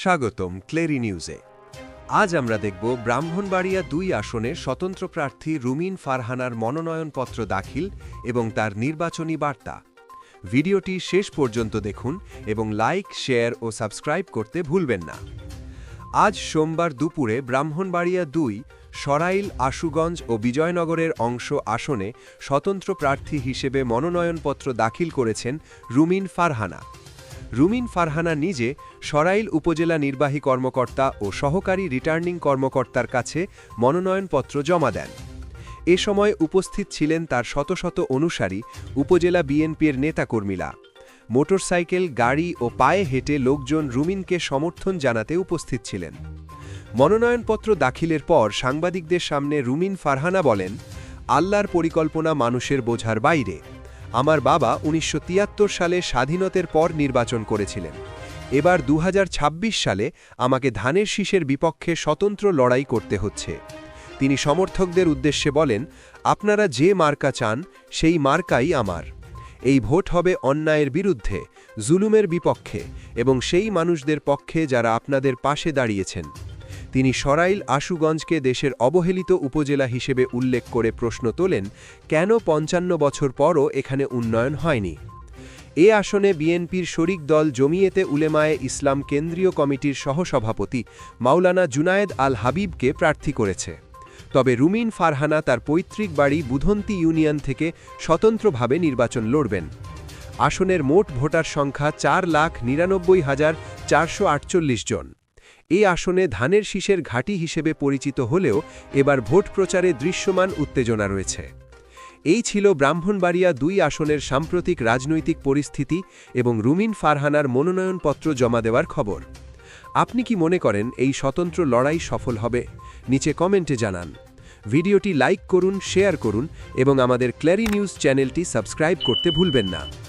স্বাগতম ক্লেরি নিউজে। আজ আমরা দেখব ব্রাহ্মণবাড়িয়া দুই আসনে স্বতন্ত্র প্রার্থী রুমিন ফারহানার মনোনয়নপত্র দাখিল এবং তার নির্বাচনী বার্তা। ভিডিওটি শেষ পর্যন্ত দেখুন এবং লাইক, শেয়ার ও সাবস্ক্রাইব করতে ভুলবেন না। আজ সোমবার দুপুরে ব্রাহ্মণবাড়িয়া দুই, সরাইল, আশুগঞ্জ ও বিজয়নগরের অংশ আসনে স্বতন্ত্র প্রার্থী হিসেবে মনোনয়নপত্র দাখিল করেছেন রুমিন ফারহানা। রুমিন ফারহানা নিজে সরাইল উপজেলা নির্বাহী কর্মকর্তা ও সহকারী রিটার্নিং কর্মকর্তার কাছে মনোনয়নপত্র জমা দেন। এ সময় উপস্থিত ছিলেন তার শত শত অনুসারী, উপজেলা বিএনপির নেতাকর্মীরা। মোটরসাইকেল, গাড়ি ও পায়ে হেঁটে লোকজন রুমিনকে সমর্থন জানাতে উপস্থিত ছিলেন। মনোনয়নপত্র দাখিলের পর সাংবাদিকদের সামনে রুমিন ফারহানা বলেন, আল্লাহর পরিকল্পনা মানুষের বোঝার বাইরে। আমার বাবা উনিশশো তিয়াত্তর সালে স্বাধীনতার পর নির্বাচন করেছিলেন। এবার দু হাজার ছাব্বিশ সালে আমাকে ধানের শীষের বিপক্ষে স্বতন্ত্র লড়াই করতে হচ্ছে। তিনি সমর্থকদের উদ্দেশ্যে বলেন, আপনারা যে মার্কা চান, সেই মার্কাই আমার। এই ভোট হবে অন্যায়ের বিরুদ্ধে, জুলুমের বিপক্ষে এবং সেই মানুষদের পক্ষে যারা আপনাদের পাশে দাঁড়িয়েছেন। তিনি সরাইল আশুগঞ্জকে দেশের অবহেলিত উপজেলা হিসেবে উল্লেখ করে প্রশ্ন তোলেন, কেন পঞ্চান্ন বছর পরও এখানে উন্নয়ন হয়নি? এ আসনে বিএনপির শরিক দল জমিয়েতে উলেমায়ে ইসলাম কেন্দ্রীয় কমিটির সহসভাপতি মাওলানা জুনায়েদ আল হাবিবকে প্রার্থী করেছে। তবে রুমিন ফারহানা তার পৈতৃক বাড়ি বুধন্তি ইউনিয়ন থেকে স্বতন্ত্রভাবে নির্বাচন লড়বেন। আসনের মোট ভোটার সংখ্যা চার লাখ নিরানব্বই হাজার চারশো জন। এই আসনে ধানের শীষের ঘাঁটি হিসেবে পরিচিত হলেও এবার ভোট প্রচারে দৃশ্যমান উত্তেজনা রয়েছে। এই ছিল ব্রাহ্মণবাড়িয়া দুই আসনের সাম্প্রতিক রাজনৈতিক পরিস্থিতি এবং রুমিন ফারহানার মনোনয়নপত্র জমা দেওয়ার খবর। আপনি কি মনে করেন এই স্বতন্ত্র লড়াই সফল হবে? নিচে কমেন্টে জানান। ভিডিওটি লাইক করুন, শেয়ার করুন এবং আমাদের ক্ল্যারি নিউজ চ্যানেলটি সাবস্ক্রাইব করতে ভুলবেন না।